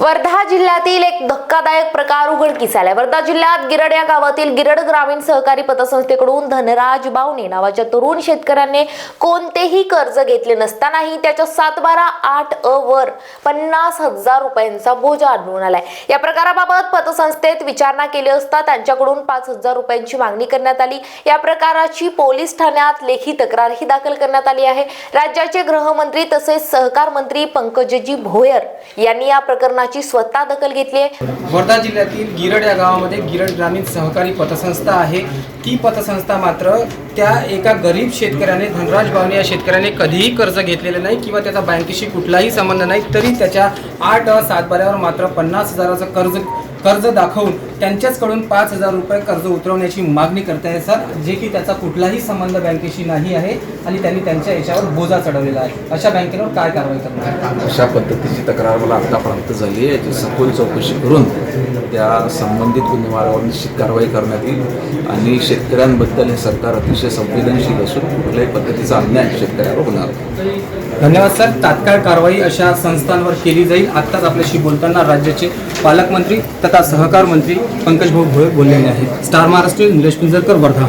वर्धा जिल्ह्यातील एक धक्कादायक प्रकार उघडकीस आलाय. वर्धा जिल्ह्यात गिरड या गावातील गिरड ग्रामीण सहकारी पतसंस्थेकडून धनराज बावणे नावाच्या तरुण शेतकऱ्याने कोणतेही कर्ज घेतले नसतानाही त्याच्या सात बारा आठ अ वर पन्नास हजार रुपयांचा बोजा आढळून आलाय. या प्रकाराबाबत पतसंस्थेत विचारणा केली असता त्यांच्याकडून पाच हजार रुपयांची मागणी करण्यात आली. या प्रकाराची पोलीस ठाण्यात लेखी तक्रारही दाखल करण्यात आली आहे. राज्याचे गृहमंत्री तसेच सहकार मंत्री पंकजजी भोयर यांनी या प्रकरणाची स्वतः दखल घेतली आहे. वर्धा जिल्ह्यातील गिरड या गावामध्ये गिरड ग्रामीण सहकारी पतसंस्था आहे. ती पतसंस्था मात्र त्या एका गरीब शेतकऱ्याने धनराज बावणे या शेतकऱ्याने कधीही कर्ज घेतलेलं नाही किंवा त्याचा बँकेशी कुठलाही संबंध नाही तरी त्याच्या आठ सातबाऱ्यावर मात्र पन्नास हजाराचं कर्ज कर्ज दाखवून त्यांच्याचकडून पाच हजार रुपये कर्ज उतरवण्याची मागणी करताय सर जे की त्याचा कुठलाही संबंध बँकेशी नाही आहे आणि त्यांनी त्यांच्या याच्यावर बोजा चढवलेला आहे. अशा बँकेवर काय कारवाई करणार? अशा पद्धतीची तक्रार मला आत्तापर्यंत झाली आहे याची सखोल चौकशी करून त्या संबंधित गुन्हेगारावर निश्चित कारवाई करण्यात येईल आणि शेतकऱ्यांबद्दल हे सरकार अतिशय संवेदनशील असून कुठल्याही पद्धतीचा अन्याय शेतकऱ्यावर होणार धन्यवाद सर. तात्काळ कारवाई अशा संस्थांवर केली जाईल. आत्ताच आपल्याशी बोलताना राज्याचे पालकमंत्री तथा सहकार मंत्री पंकज भाऊ बोललेले आहेत. स्टार महाराष्ट्र निलेश पिंजरकर वर्धा.